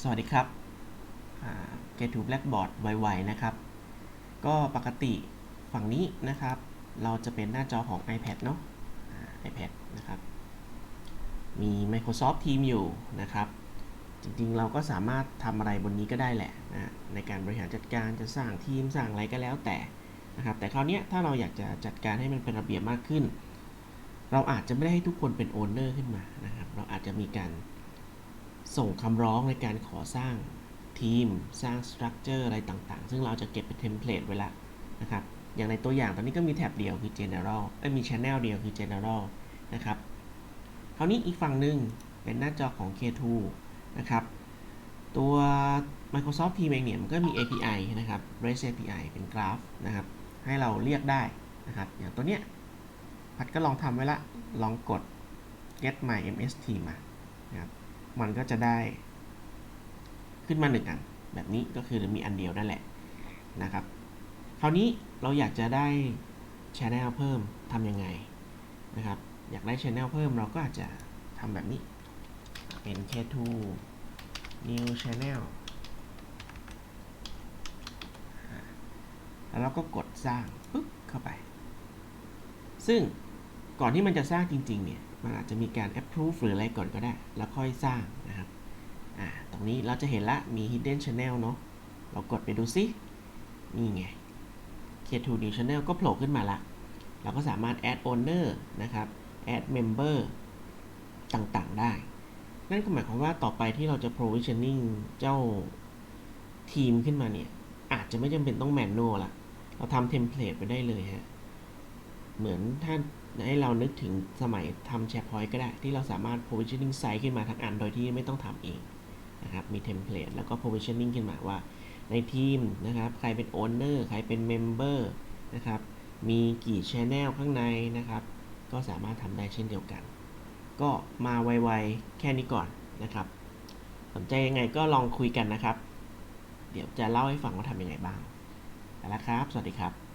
สวัสดีครับอ่า Get to Blackboard ไวๆนะครับ ก็ปกติฝั่งนี้นะครับ เราจะเป็นหน้าจอของ iPad เนาะ iPad นะครับ มี Microsoft Teams อยู่นะครับ จริงๆ เราก็สามารถทำอะไรบนนี้ก็ได้แหละนะในการบริหารจัดการจะสร้างทีมสร้างอะไรก็แล้วแต่นะครับ แต่คราวนี้ถ้าเราอยากจะจัดการให้มันเป็นระเบียบมากขึ้น เราอาจจะไม่ได้ให้ทุกคนเป็นโอนเนอร์ขึ้นมานะครับ เราอาจจะมีการ ส่งคำร้องในการขอสร้างทีม สร้างสตรัคเจอร์อะไรต่างๆ ซึ่งเราจะเก็บเป็นเทมเพลตไว้ล้วนะครับ อย่างในตัวอย่างตอนนี้ก็มีแท็บเดียวคือ general เอ้มี channel เดียวคือ general นะครับ คราวนี้อีกฝั่งหนึ่งเป็นหน้าจอของ K2 นะครับ ตัว Microsoft Teams เองเนี่ยมันก็มี API นะครับ REST API เป็นกราฟนะครับ ให้เราเรียกได้นะครับ อย่างตัวเนี้ยพัดก็ลองทำไว้ละ ลองกด get my ms team มานะครับ มันก็จะได้ขึ้นมาหนึ่งอัน แบบนี้ก็คือมีอันเดียวนั่นแหละนะครับ คราวนี้เราอยากจะได้ Channel เพิ่มทำยังไงนะครับ อยากได้ Channel เพิ่มเราก็อาจจะทำแบบนี้เป็น K2 New Channel อ่าแล้วเราก็กดสร้างปุ๊บเข้าไป ซึ่งก่อนที่มันจะสร้างจริง ๆ เนี่ย มันอาจจะมีการ approve หรืออะไรก่อนก็ได้ แล้วค่อยสร้างนะครับอ่าตรงนี้เราจะเห็นละมี hidden channel เนาะเรากดไปดูซินี่ไง K2 New Channel ก็โผล่ขึ้นมาละเราก็สามารถ add owner นะครับ add member ต่างๆ ได้ นั่นก็หมายความว่าต่อไปที่เราจะ provisioning เจ้าทีมขึ้นมาเนี่ย อาจจะไม่จำเป็นต้อง manual ละเราทำ template ไปได้เลยฮะ เหมือนถ้า ให้เรานึกถึงสมัยทำ SharePoint ก็ได้ ที่เราสามารถ provisioning site ขึ้นมาทั้งอันโดยที่ไม่ต้องทำเองนะครับ มี template แล้วก็ provisioning ขึ้นมาว่า ในทีมนะครับ ใครเป็น owner ใครเป็น member นะครับ มีกี่ channel ข้างในนะครับ ก็สามารถทำได้เช่นเดียวกัน ก็มาไวๆ แค่นี้ก่อนนะครับ สนใจยังไงก็ลองคุยกันนะครับ เดี๋ยวจะเล่าให้ฟังว่าทำยังไงบ้างแล้วครับ สวัสดีครับ